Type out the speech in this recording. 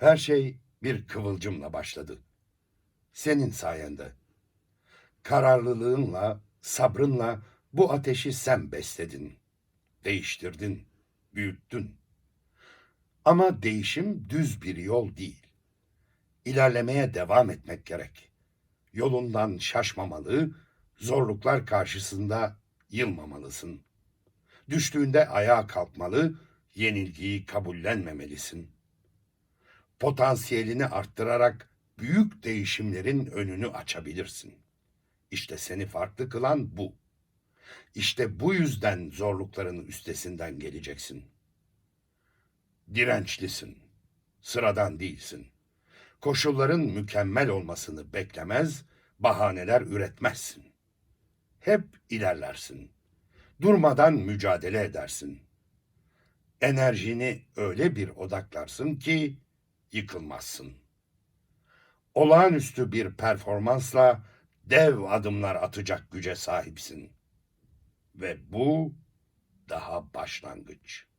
Her şey bir kıvılcımla başladı. Senin sayende. Kararlılığınla, sabrınla bu ateşi sen besledin. Değiştirdin, büyüttün. Ama değişim düz bir yol değil. İlerlemeye devam etmek gerek. Yolundan şaşmamalı, zorluklar karşısında yılmamalısın. Düştüğünde ayağa kalkmalı, yenilgiyi kabullenmemelisin. Potansiyelini arttırarak büyük değişimlerin önünü açabilirsin. İşte seni farklı kılan bu. İşte bu yüzden zorlukların üstesinden geleceksin. Dirençlisin. Sıradan değilsin. Koşulların mükemmel olmasını beklemez, bahaneler üretmezsin. Hep ilerlersin. Durmadan mücadele edersin. Enerjini öyle bir odaklarsın ki yıkılmazsın. Olağanüstü bir performansla dev adımlar atacak güce sahipsin. Ve bu daha başlangıç.